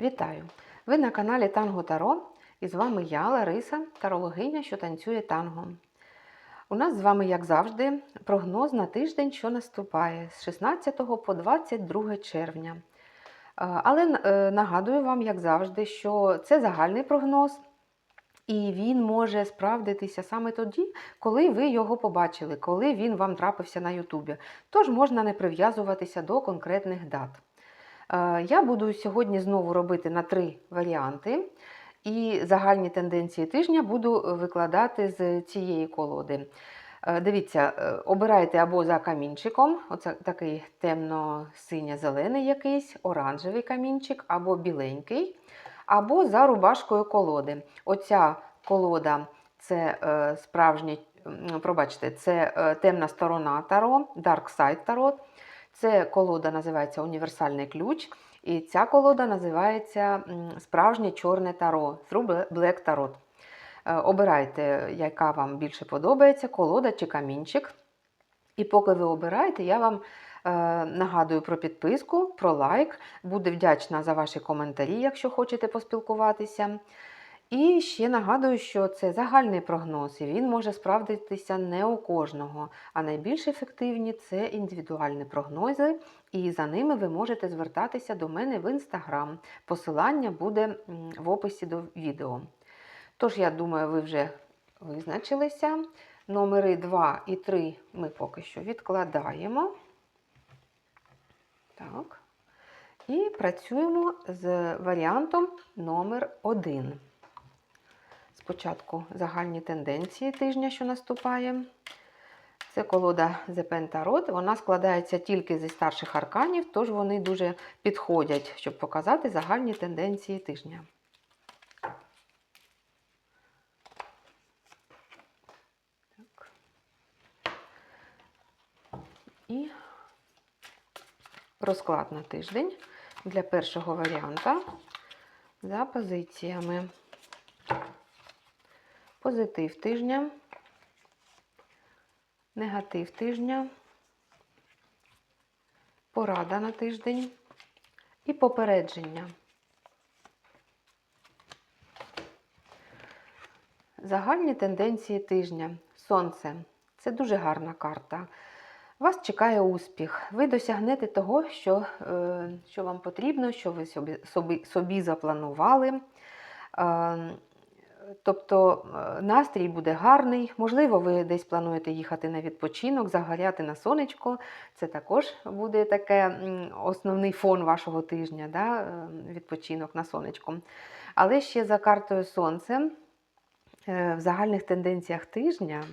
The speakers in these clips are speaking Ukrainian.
Вітаю! Ви на каналі Танго Таро і з вами я, Лариса, тарологиня, що танцює танго. У нас з вами, як завжди, прогноз на тиждень, що наступає з 16 по 22 червня. Але е, нагадую вам, як завжди, що це загальний прогноз, і він може справдитися саме тоді, коли ви його побачили, коли він вам трапився на Ютубі. Тож можна не прив'язуватися до конкретних дат. Е, Я буду сьогодні знову робити на три варіанти. І загальні тенденції тижня буду викладати з цієї колоди. Е, Дивіться, е, обирайте або за камінчиком, оце такий темно-синьо-зелений якийсь, оранжевий камінчик, або біленький, або за рубашкою колоди. Оця колода це е, справжній, пробачте, це е, темна сторона Таро, Dark Side Tarot. Це колода називається Універсальний ключ. І ця колода називається Справжнє чорне таро Through Black Tarot. Е, Обирайте, яка вам більше подобається, колода чи камінчик. І поки ви обираєте, я вам е, нагадую про підписку, про лайк. Буду вдячна за ваші коментарі, якщо хочете поспілкуватися. І ще нагадую, що це загальний прогноз, і він може справдитися не у кожного. А найбільш ефективні це індивідуальні прогнози, і за ними ви можете звертатися до мене в інстаграм. Посилання буде в описі до відео. Тож, я думаю, ви вже визначилися. Номери 2 і 3 ми поки що відкладаємо. Так. І працюємо з варіантом номер 1. Спочатку загальні тенденції тижня, що наступає. Це колода The Pentarot. Вона складається тільки зі старших арканів, тож вони дуже підходять, щоб показати загальні тенденції тижня. Так. І розклад на тиждень для першого варіанта за позиціями. Позитив тижня, негатив тижня, порада на тиждень і попередження. Загальні тенденції тижня. Сонце. Це дуже гарна карта. Вас чекає успіх. Ви досягнете того, що, е, що вам потрібно, що ви собі, собі, собі запланували. Тобто е, настрій буде гарний, можливо, ви десь плануєте їхати на відпочинок, загоряти на сонечко. Це також буде таке основний фон вашого тижня, да? е, відпочинок на сонечко. Але ще за картою Сонце в загальних тенденціях тижня,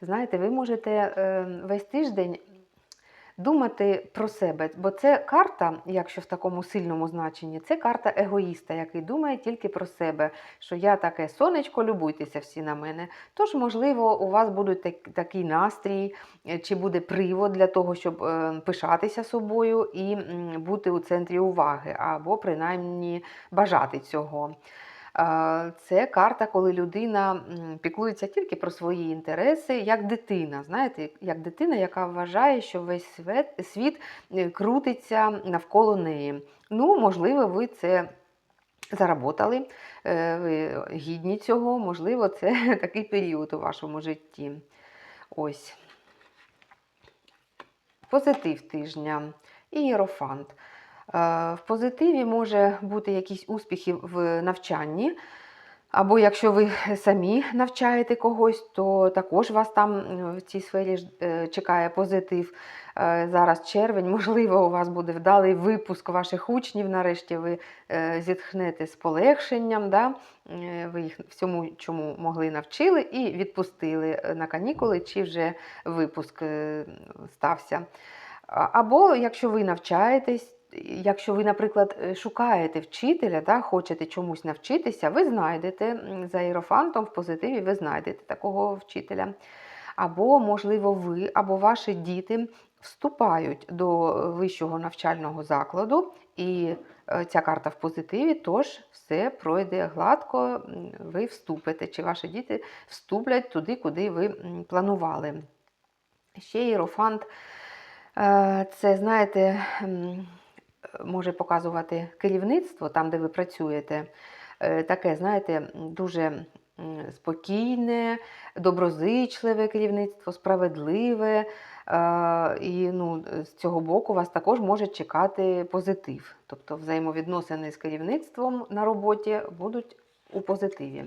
знаєте, ви можете е, весь тиждень думати про себе, бо це карта, якщо в такому сильному значенні, це карта егоїста, який думає тільки про себе, що я таке сонечко, любуйтеся всі на мене. Тож, можливо, у вас буде такий настрій, е, чи буде привод для того, щоб е, пишатися собою і бути у центрі уваги, або принаймні бажати цього. Це карта, коли людина піклується тільки про свої інтереси, як дитина. Знаєте, як дитина, яка вважає, що весь світ е, крутиться навколо неї. Ну, можливо, ви це заработали, е, ви гідні цього, можливо, це такий період у вашому житті. Ось. Позитив тижня. І єрофант. Е, В позитиві може бути якісь успіхи в навчанні. Або якщо ви самі навчаєте когось, то також вас там е, в цій сфері е, чекає позитив. Е, Зараз червень, можливо, у вас буде вдалий випуск ваших учнів. Нарешті ви е, зітхнете з полегшенням. Да? Е, Ви їх всьому, чому могли, навчили і відпустили е, на канікули, чи вже випуск е, стався. Або якщо ви навчаєтесь, якщо ви, наприклад, е, шукаєте вчителя, да, хочете чомусь навчитися, ви знайдете за іерофантом в позитиві, ви знайдете такого вчителя. Або, можливо, ви або ваші діти вступають до вищого навчального закладу, і е, ця карта в позитиві, тож все пройде гладко, ви вступите, чи ваші діти вступлять туди, куди ви планували. Ще іерофант Е, Це, знаєте, може показувати керівництво, там, де ви працюєте, е, таке, знаєте, дуже спокійне, доброзичливе керівництво, справедливе. Е, І ну, з цього боку вас також може чекати позитив. Тобто взаємовідносини з керівництвом на роботі будуть у позитиві.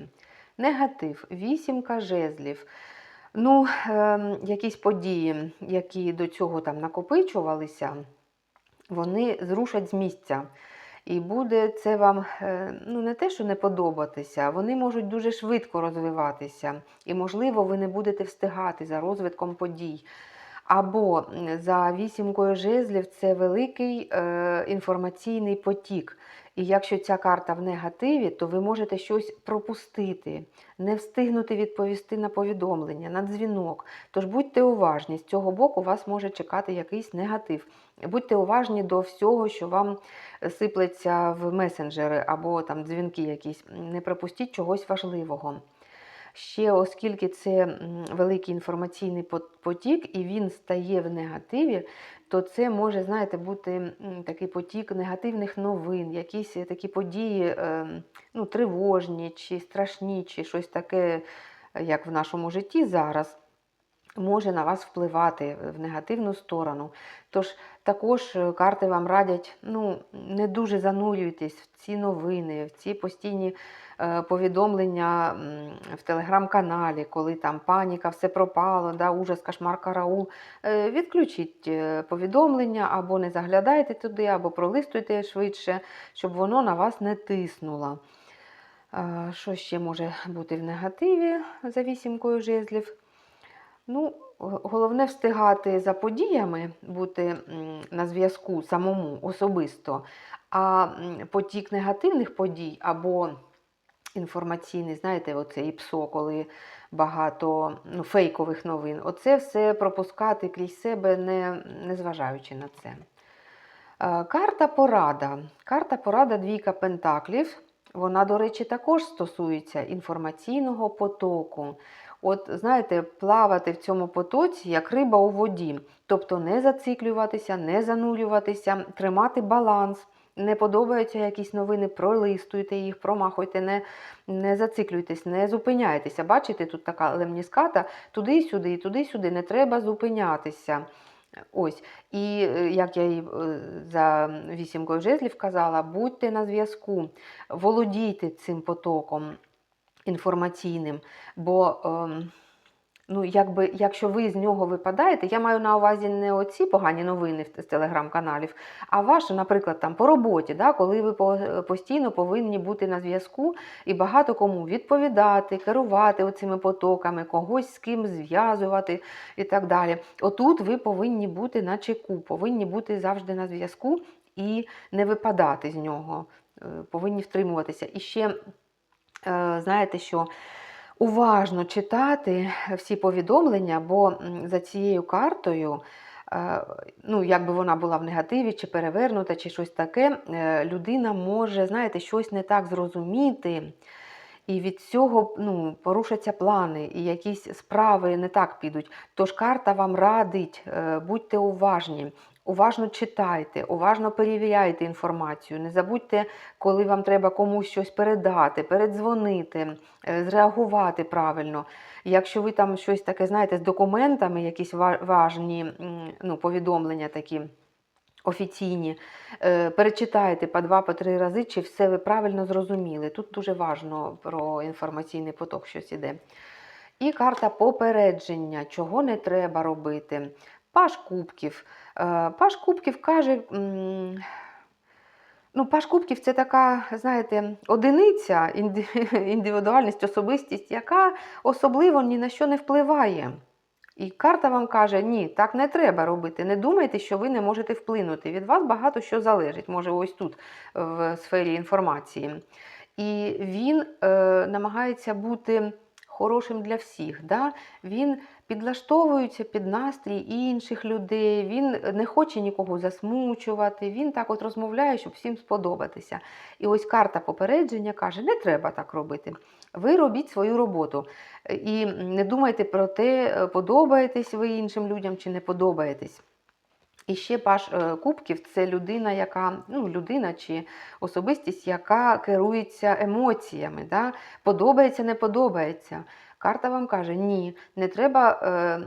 Негатив, вісімка жезлів. Ну, ем, якісь події, які до цього там накопичувалися, вони зрушать з місця. І буде це вам е, ну, не те, що не подобатися, вони можуть дуже швидко розвиватися. І, можливо, ви не будете встигати за розвитком подій. Або за вісімкою жезлів це великий е, інформаційний потік. І якщо ця карта в негативі, то ви можете щось пропустити, не встигнути відповісти на повідомлення, на дзвінок. Тож будьте уважні, з цього боку вас може чекати якийсь негатив. Будьте уважні до всього, що вам сиплеться в месенджери або там дзвінки якісь. Не пропустіть чогось важливого. Ще оскільки це великий інформаційний потік і він стає в негативі, то це може, знаєте, бути такий потік негативних новин, якісь такі події е, ну, тривожні чи страшні, чи щось таке, як в нашому житті зараз. Може на вас впливати в негативну сторону. Тож також е, карти вам радять ну, не дуже занурюйтесь в ці новини, в ці постійні е, повідомлення в телеграм-каналі, коли там паніка, все пропало, да, ужас, кошмар, караул. Е, Відключіть е, повідомлення або не заглядайте туди, або пролистуйте швидше, щоб воно на вас не тиснуло. Е, Що ще може бути в негативі за вісімкою жезлів? Ну, головне встигати за подіями, бути на зв'язку самому особисто, а потік негативних подій або інформаційний, знаєте, оце ІПСО, коли багато ну, фейкових новин. Оце все пропускати крізь себе, не, не зважаючи на це. Е, Карта порада. Карта порада двійка пентаклів. Вона, до речі, також стосується інформаційного потоку. От, знаєте, плавати в цьому потоці, як риба у воді. Тобто не зациклюватися, не занурюватися, тримати баланс. Не подобаються якісь новини, пролистуйте їх, промахуйте, не, не зациклюйтесь, не зупиняйтеся. Бачите, тут така лемніската, туди-сюди, туди-сюди, не треба зупинятися. Ось. І е, як я і е, за вісімкою жезлів казала, будьте на зв'язку, володійте цим потоком інформаційним, бо ем, ну, якби, якщо ви з нього випадаєте, я маю на увазі не оці погані новини з телеграм-каналів, а ваше, наприклад, там по роботі, да, коли ви постійно повинні бути на зв'язку і багато кому відповідати, керувати оцими потоками, когось з ким зв'язувати і так далі. Отут ви повинні бути на чеку, повинні бути завжди на зв'язку і не випадати з нього, е, повинні втримуватися. І ще знаєте, що уважно читати всі повідомлення, бо за цією картою, е, ну, якби вона була в негативі, чи перевернута, чи щось таке, е, людина може, знаєте, щось не так зрозуміти. І від цього ну, порушаться плани, і якісь справи не так підуть. Тож карта вам радить, е, будьте уважні, уважно читайте, уважно перевіряйте інформацію. Не забудьте, коли вам треба комусь щось передати, передзвонити, е, зреагувати правильно. Якщо ви там щось таке знаєте з документами, якісь важні ну, повідомлення такі. Офіційні, Е, перечитайте по два, по три рази, чи все ви правильно зрозуміли. Тут дуже важно про інформаційний поток щось іде. І карта попередження, чого не треба робити. Паш Кубків. Е, Паш Кубків каже. Ну, Паш Кубків це така, знаєте, одиниця, індивідуальність, особистість, яка особливо ні на що не впливає. І карта вам каже, ні, так не треба робити. Не думайте, що ви не можете вплинути. Від вас багато що залежить, може, ось тут, в сфері інформації. І він е, намагається бути хорошим для всіх. Да? Він підлаштовується під настрій інших людей, він не хоче нікого засмучувати, він так от розмовляє, щоб всім сподобатися. І ось карта попередження каже: не треба так робити. Ви робіть свою роботу. І не думайте про те, подобаєтесь ви іншим людям чи не подобаєтесь. І ще паш е, кубків це людина, яка ну, людина чи особистість, яка керується емоціями. Да? Подобається, не подобається. Карта вам каже, ні, не треба е,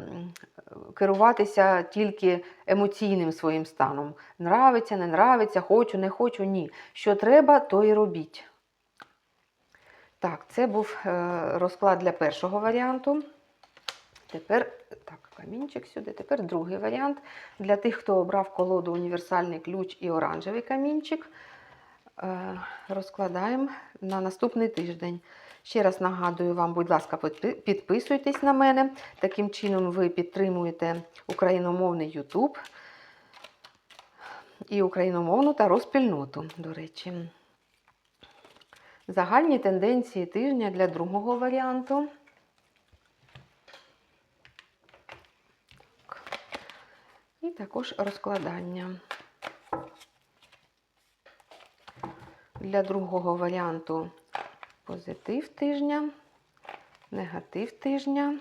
керуватися тільки емоційним своїм станом. Нравиться, не нравиться, хочу, не хочу, ні. Що треба, то і робіть. Так, це був е, розклад для першого варіанту. Тепер так, камінчик сюди. Тепер другий варіант. Для тих, хто обрав колоду універсальний ключ і оранжевий камінчик. Е, Розкладаємо на наступний тиждень. Ще раз нагадую вам, будь ласка, підписуйтесь на мене. Таким чином ви підтримуєте україномовний YouTube і україномовну та розпільноту, до речі. Загальні тенденції тижня для другого варіанту. І також розкладання. Для другого варіанту позитив тижня, негатив тижня,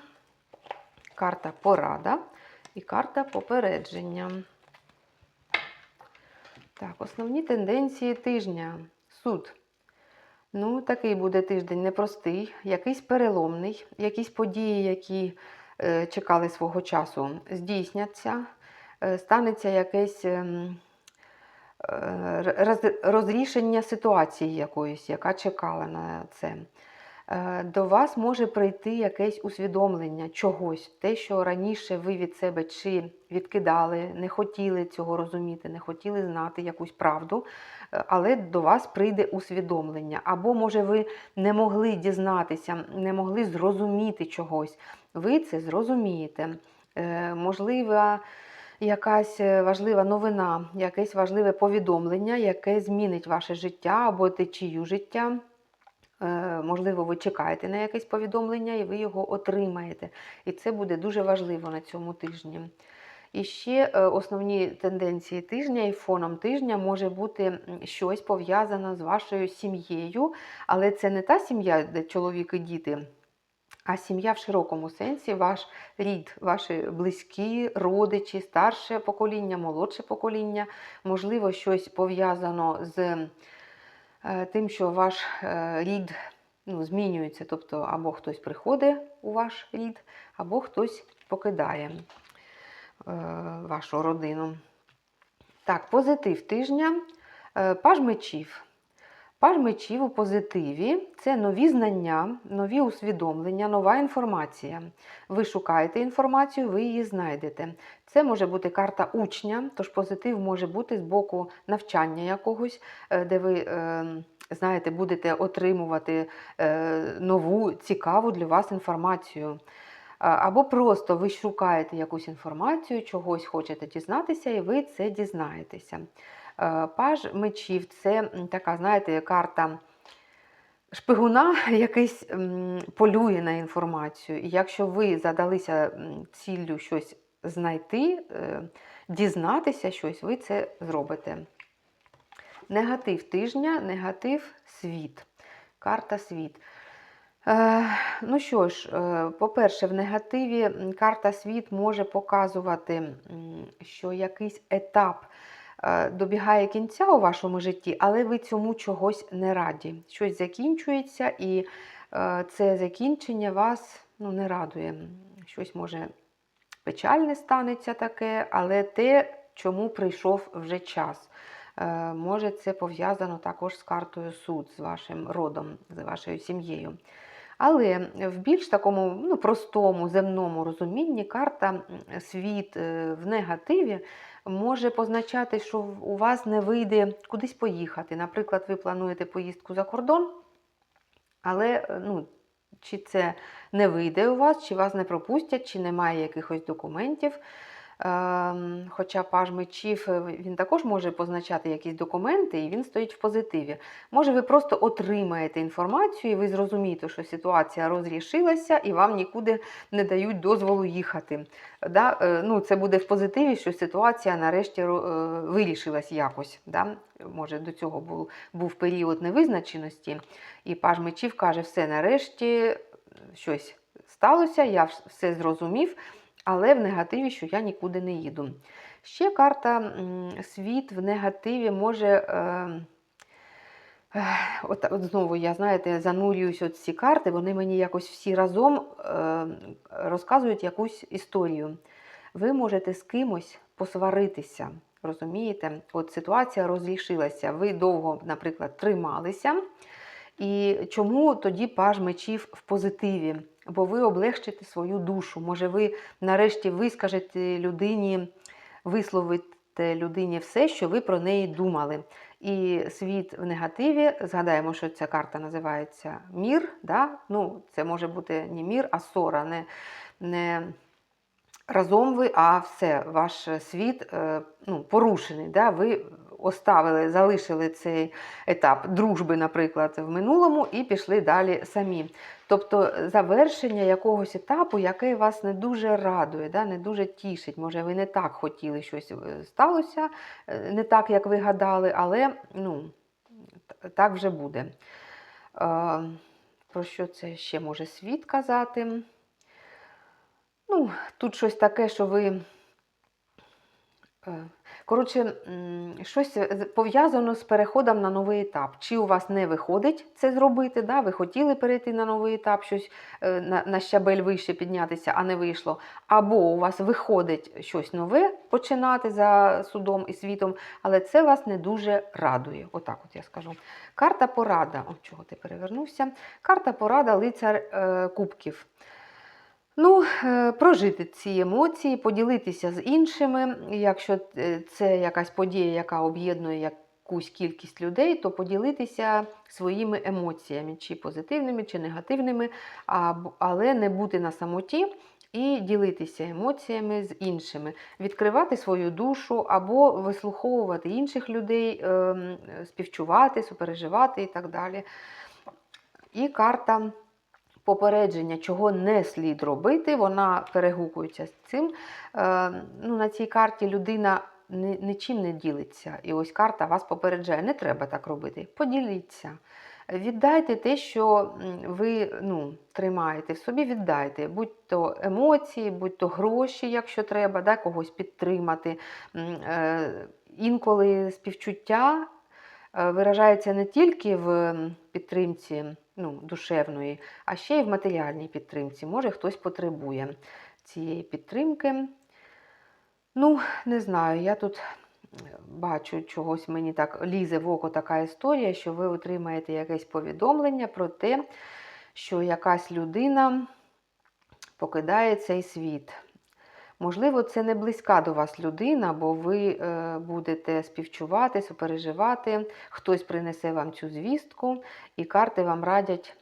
карта порада і карта попередження. Так, основні тенденції тижня. Суд. Ну, такий буде тиждень непростий, якийсь переломний, якісь події, які е, чекали свого часу, здійсняться, станеться якесь ем, е, роз- розрішення ситуації якоїсь, яка чекала на це. Е, До вас може прийти якесь усвідомлення чогось, те, що раніше ви від себе чи відкидали, не хотіли цього розуміти, не хотіли знати якусь правду, е, але до вас прийде усвідомлення. Або, може, ви не могли дізнатися, не могли зрозуміти чогось. Ви це зрозумієте. Е, Можливо, якась е, важлива новина, якесь важливе повідомлення, яке змінить ваше життя або течію життя. Е, Можливо, ви чекаєте на якесь повідомлення і ви його отримаєте. І це буде дуже важливо на цьому тижні. І ще е, основні тенденції тижня і фоном тижня може бути щось пов'язане з вашою сім'єю, але це не та сім'я, де чоловік і діти. А сім'я в широкому сенсі, ваш рід, ваші близькі, родичі, старше покоління, молодше покоління, можливо, щось пов'язано з е, тим, що ваш е, рід ну, змінюється, тобто або хтось приходить у ваш рід, або хтось покидає е, вашу родину. Так, позитив тижня. Паж мечів. Паж мечів у позитиві це нові знання, нові усвідомлення, нова інформація. Ви шукаєте інформацію, ви її знайдете. Це може бути карта учня, тож позитив може бути з боку навчання якогось, е, де ви е, знаєте, будете отримувати е, нову, цікаву для вас інформацію. Або просто ви шукаєте якусь інформацію, чогось хочете дізнатися, і ви це дізнаєтеся. Е, Паж мечів це така, знаєте, карта шпигуна, якийсь полює на інформацію. І якщо ви задалися ціллю щось знайти, е, дізнатися щось, ви це зробите. Негатив тижня, негатив світ. Карта світ. Е, ну що ж, по-перше, в негативі карта світ може показувати, що якийсь етап добігає кінця у вашому житті, але ви цьому чогось не раді. Щось закінчується, і е, це закінчення вас ну, не радує. Щось може печальне станеться таке, але те, чому прийшов вже час. Е, Може, це пов'язано також з картою суд, з вашим родом, з вашою сім'єю. Але в більш такому ну, простому земному розумінні карта світ е, в негативі може позначати, що у вас не вийде кудись поїхати. Наприклад, ви плануєте поїздку за кордон, але е, ну, чи це не вийде у вас, чи вас не пропустять, чи немає якихось документів. Ем, Хоча паж мечів е, він також може позначати якісь документи, і він стоїть в позитиві. Може, ви просто отримаєте інформацію, і ви зрозумієте, що ситуація розрішилася, і вам нікуди не дають дозволу їхати. Да? е, Ну, це буде в позитиві, що ситуація нарешті е, вирішилась якось. Да? Може, до цього був, був період невизначеності, і паж мечів каже, все, нарешті щось сталося, я все зрозумів, але в негативі, що я нікуди не їду. Ще карта світ в негативі може. Е, От, от знову я, знаєте, занурююсь от ці карти, вони мені якось всі разом е, розказують якусь історію. Ви можете з кимось посваритися, розумієте? От ситуація розрішилася. Ви довго, наприклад, трималися. І чому тоді паж мечів в позитиві? Бо ви облегчите свою душу. Може, ви нарешті вискажете людині, висловите людині все, що ви про неї думали. І світ в негативі, згадаємо, що ця карта називається мір. Да? Ну, Це може бути не мір, а ссора. Не, не разом ви, а все, ваш світ е, ну, порушений. Да? Ви оставили, залишили цей етап дружби, наприклад, в минулому, і пішли далі самі. Тобто завершення якогось етапу, який вас не дуже радує, да? не дуже тішить. Може, ви не так хотіли щось е, сталося, е, не так, як ви гадали, але ну, так вже буде. Е, Про що це ще може світ казати? Ну, тут щось таке, що ви. Е, Коротше, щось пов'язано з переходом на новий етап. Чи у вас не виходить це зробити? Да? Ви хотіли перейти на новий етап, щось е, на, на щабель вище піднятися, а не вийшло. Або у вас виходить щось нове починати за судом і світом, але це вас не дуже радує. Отак от я скажу. Карта порада. О, чого ти перевернувся? Карта порада лицар е, кубків. Ну, е, прожити ці емоції, поділитися з іншими. Якщо е, це якась подія, яка об'єднує якусь кількість людей, то поділитися своїми емоціями, чи позитивними, чи негативними, але не бути на самоті. І ділитися емоціями з іншими, відкривати свою душу або вислуховувати інших людей, ем, співчувати, супереживати і так далі. І карта попередження, чого не слід робити, вона перегукується з цим. Е, ну, на цій карті людина нічим не ділиться. І ось карта вас попереджає, не треба так робити. Поділіться. Віддайте те, що ви ну, тримаєте в собі, віддайте, будь то емоції, будь то гроші, якщо треба, да, когось підтримати. Е, Інколи співчуття е, виражається не тільки в підтримці ну, душевної, а ще й в матеріальній підтримці. Може, хтось потребує цієї підтримки. Ну, не знаю, я тут бачу чогось мені так лізе в око така історія, що ви отримаєте якесь повідомлення про те, що якась людина покидає цей світ. Можливо, це не близька до вас людина, бо ви е, будете співчувати, супереживати, хтось принесе вам цю звістку, і карти вам радять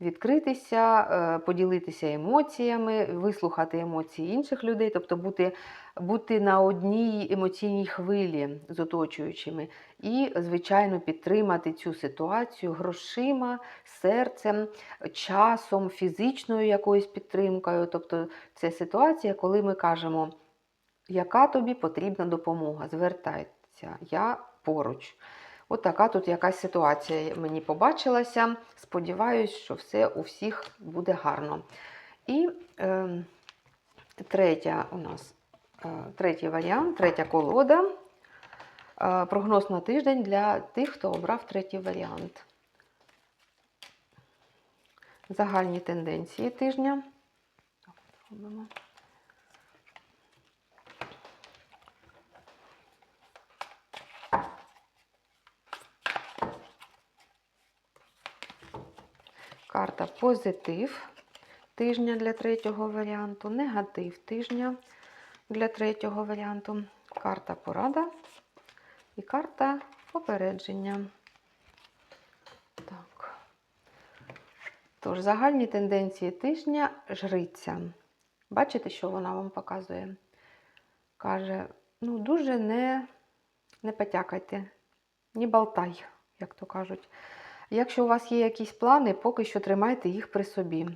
відкритися, е, поділитися емоціями, вислухати емоції інших людей, тобто бути, бути на одній емоційній хвилі з оточуючими, і, звичайно, підтримати цю ситуацію грошима, серцем, часом, фізичною якоюсь підтримкою. Тобто це ситуація, коли ми кажемо, яка тобі потрібна допомога, звертайся, я поруч. От така тут якась ситуація мені побачилася. Сподіваюсь, що все у всіх буде гарно. І е, третя у нас е, третій варіант, третя колода. Е, прогноз на тиждень для тих, хто обрав третій варіант. Загальні тенденції тижня. Так. Карта позитив тижня для третього варіанту, негатив тижня для третього варіанту, карта порада і карта попередження. Так. Тож, загальні тенденції тижня жриця. Бачите, що вона вам показує? Каже, ну, дуже не, не потякайте, не болтай, як то кажуть. Якщо у вас є якісь плани, поки що тримайте їх при собі.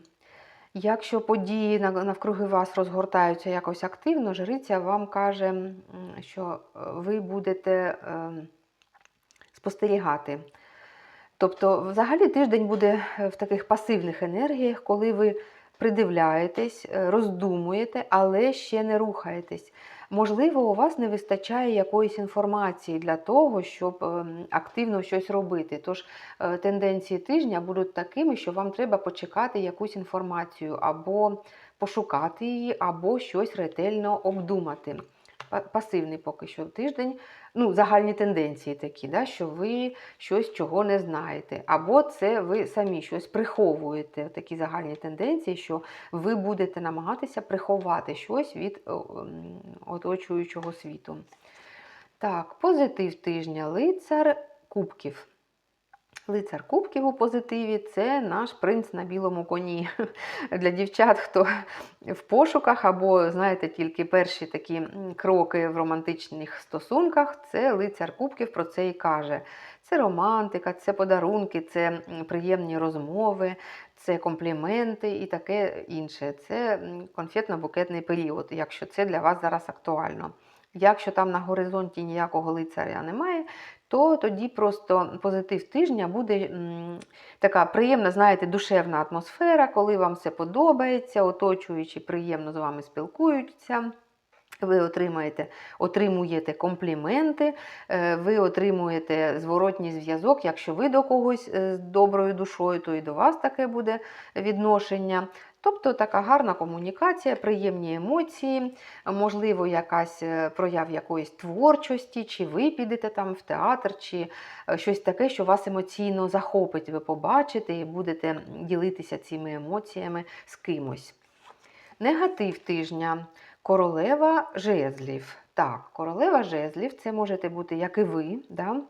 Якщо події навкруги вас розгортаються якось активно, жриця вам каже, що е, ви будете е, спостерігати. Тобто, взагалі тиждень буде е, в таких пасивних енергіях, коли ви придивляєтесь, е, роздумуєте, але ще не рухаєтесь. Можливо, у вас не вистачає якоїсь інформації для того, щоб ем, активно щось робити. Тож е, тенденції тижня будуть такими, що вам треба почекати якусь інформацію, або пошукати її, або щось ретельно обдумати. Па- Пасивний поки що тиждень, ну, загальні тенденції такі, да, що ви щось чого не знаєте. Або це ви самі щось приховуєте, такі загальні тенденції, що ви будете намагатися приховати щось від оточуючого світу. Так, позитив тижня лицар кубків. Лицар кубків у позитиві це наш принц на білому коні. Для дівчат, хто в пошуках, або, знаєте, тільки перші такі кроки в романтичних стосунках, це лицар кубків про це і каже. Це романтика, це подарунки, це приємні розмови, це компліменти і таке інше. Це конфетно-букетний період, якщо це для вас зараз актуально. Якщо там на горизонті ніякого лицаря немає, то тоді просто позитив тижня буде така приємна, знаєте, душевна атмосфера, коли вам все подобається, оточуючи приємно з вами спілкуються. Ви отримаєте, отримуєте компліменти, е, ви отримуєте зворотній зв'язок. Якщо ви до когось е, з доброю душою, то і до вас таке буде відношення. Тобто така гарна комунікація, приємні емоції, можливо, якась е, прояв якоїсь творчості, чи ви підете там в театр, чи е, щось таке, що вас емоційно захопить, ви побачите і будете ділитися цими емоціями з кимось. Негатив тижня. Королева жезлів. Так, королева жезлів це можете бути, як і ви, да?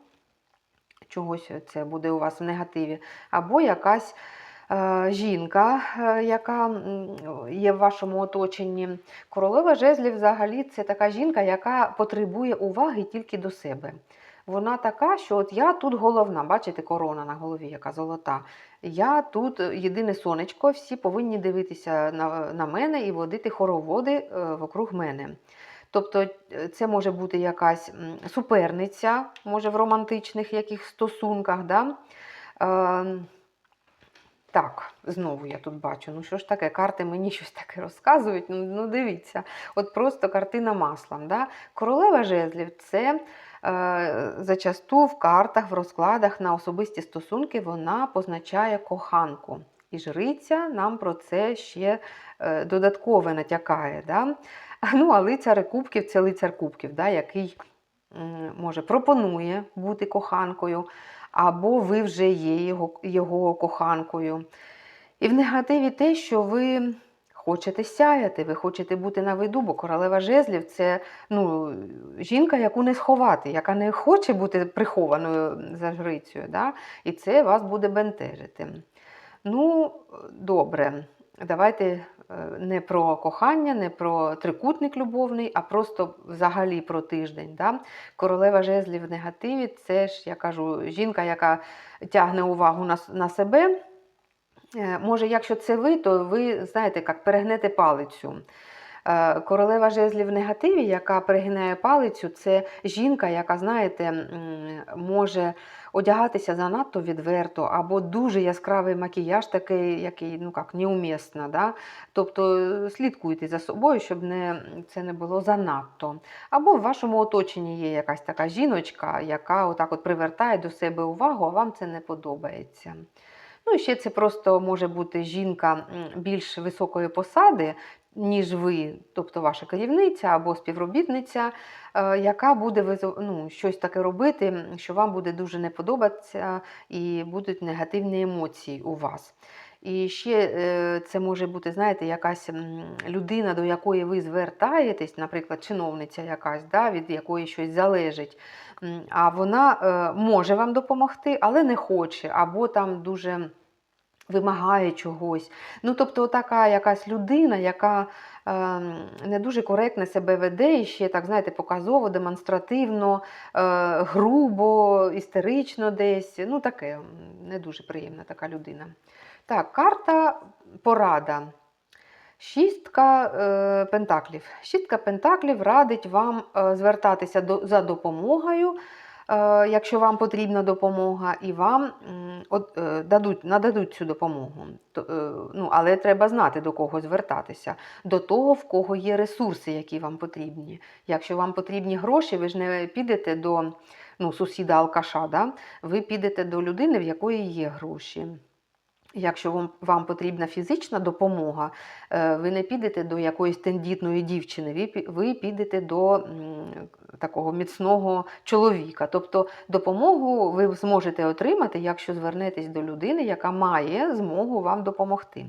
чогось це буде у вас в негативі, або якась жінка, е, яка є в вашому оточенні. Королева жезлів взагалі це така жінка, яка потребує уваги тільки до себе. Вона така, що от я тут головна, бачите, корона на голові, яка золота. Я тут єдине сонечко, всі повинні дивитися на, на мене і водити хороводи е, вокруг мене. Тобто е, це може бути якась суперниця, може в романтичних яких стосунках. Да? Так, знову я тут бачу. Ну що ж таке, карти мені щось таке розказують. Ну, ну дивіться, от просто картина маслом. Да? Королева жезлів це е, зачасту в картах, в розкладах на особисті стосунки вона позначає коханку. І жриця нам про це ще е, додатково натякає. Да? Ну, а лицар кубків це лицар кубків, да? який може пропонує бути коханкою, або ви вже є його, його коханкою. І в негативі те, що ви хочете сяяти, ви хочете бути на виду, бо королева жезлів це ну, жінка, яку не сховати, яка не хоче бути прихованою за жрицею. Да? І це вас буде бентежити. Ну, добре, давайте е, не про кохання, не про трикутник любовний, а просто взагалі про тиждень. Да? Королева жезлів в негативі це ж, я кажу, жінка, яка тягне увагу на, на себе. Е, Може, якщо це ви, то ви, знаєте, як перегнете палицю. Е, Королева жезлів в негативі, яка перегинає палицю, це жінка, яка, знаєте, може одягатися занадто відверто, або дуже яскравий макіяж, такий, який ну як, неумісно. Да? Тобто е, слідкуйте за собою, щоб не, це не було занадто. Або в вашому оточенні є якась така жіночка, яка отак от привертає до себе увагу, а вам це не подобається. Ну, і ще це просто може бути жінка більш високої посади, ніж ви, тобто ваша керівниця або співробітниця, е, яка буде ну, щось таке робити, що вам буде дуже не подобатися, і будуть негативні емоції у вас. І ще е, це може бути, знаєте, якась людина, до якої ви звертаєтесь, наприклад, чиновниця якась, да, від якої щось залежить. А вона е, може вам допомогти, але не хоче, або там дуже вимагає чогось. Ну, тобто, така якась людина, яка е, не дуже коректно себе веде, і ще так, знаєте, показово, демонстративно, е, грубо, істерично десь. Ну, таке не дуже приємна така людина. Так, карта порада. Шістка е, пентаклів. Шістка пентаклів радить вам е, звертатися до, за допомогою якщо вам потрібна допомога, і вам от, е, дадуть, нададуть цю допомогу. Е, ну, але треба знати, до кого звертатися. До того, в кого є ресурси, які вам потрібні. Якщо вам потрібні гроші, ви ж не підете до ну, сусіда алкаша, да? ви підете до людини, в якої є гроші. Якщо вам, потрібна фізична допомога, е, ви не підете до якоїсь тендітної дівчини, ви, підете до такого міцного чоловіка. Тобто допомогу ви зможете отримати, якщо звернетесь до людини, яка має змогу вам допомогти.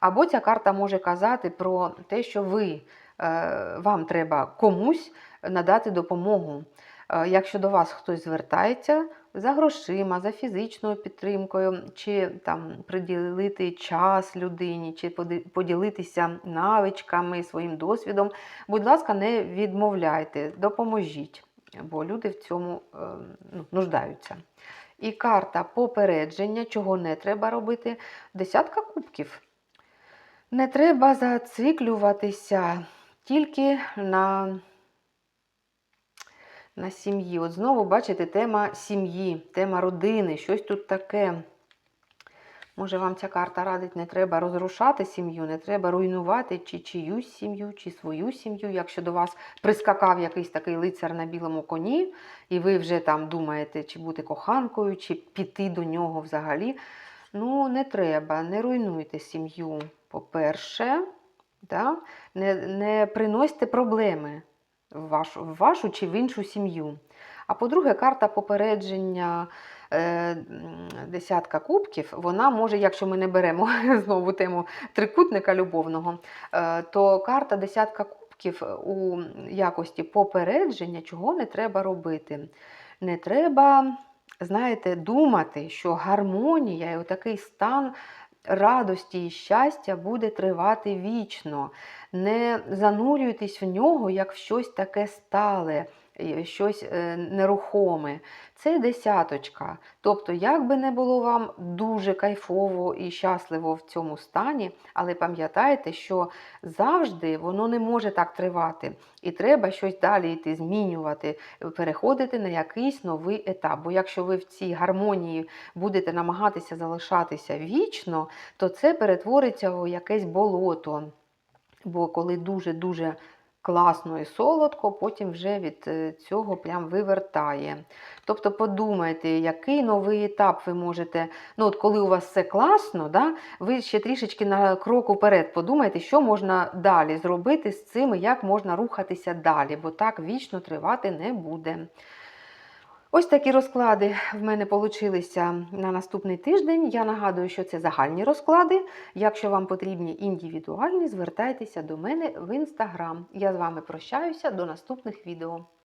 Або ця карта може казати про те, що ви, е, вам треба комусь надати допомогу. Е, Якщо до вас хтось звертається за грошима, за фізичною підтримкою, чи там приділити час людині, чи поділитися навичками, своїм досвідом, будь ласка, не відмовляйте, допоможіть, бо люди в цьому е, ну, нуждаються. І карта попередження, чого не треба робити, десятка кубків. Не треба зациклюватися тільки на, на сім'ї. От знову бачите, тема сім'ї, тема родини, щось тут таке. Може, вам ця карта радить, не треба розрушати сім'ю, не треба руйнувати чи чиюсь сім'ю, чи свою сім'ю. Якщо до вас прискакав якийсь такий лицар на білому коні, і ви вже там думаєте, чи бути коханкою, чи піти до нього взагалі. Ну, не треба, не руйнуйте сім'ю, по-перше, да? не, не приносьте проблеми в вашу, в вашу чи в іншу сім'ю. А по-друге, карта попередження е, десятка кубків, вона може, якщо ми не беремо знову тему трикутника любовного, е, то карта десятка кубків у якості попередження, чого не треба робити. Не треба, знаєте, думати, що гармонія і отакий стан радості і щастя буде тривати вічно. Не занурюйтесь в нього як в щось таке стале, щось е, нерухоме. Це десяточка. Тобто, як би не було вам дуже кайфово і щасливо в цьому стані, але пам'ятайте, що завжди воно не може так тривати. І треба щось далі йти, змінювати, переходити на якийсь новий етап. Бо якщо ви в цій гармонії будете намагатися залишатися вічно, то це перетвориться у якесь болото. Бо коли дуже-дуже класно і солодко, потім вже від е, цього прям вивертає. Тобто подумайте, який новий етап ви можете. Ну, от коли у вас все класно, да, ви ще трішечки на крок уперед подумайте, що можна далі зробити з цим, і як можна рухатися далі, бо так вічно тривати не буде. Ось такі розклади в мене получилися на наступний тиждень. Я нагадую, що це загальні розклади. Якщо вам потрібні індивідуальні, звертайтеся до мене в інстаграм. Я з вами прощаюся до наступних відео.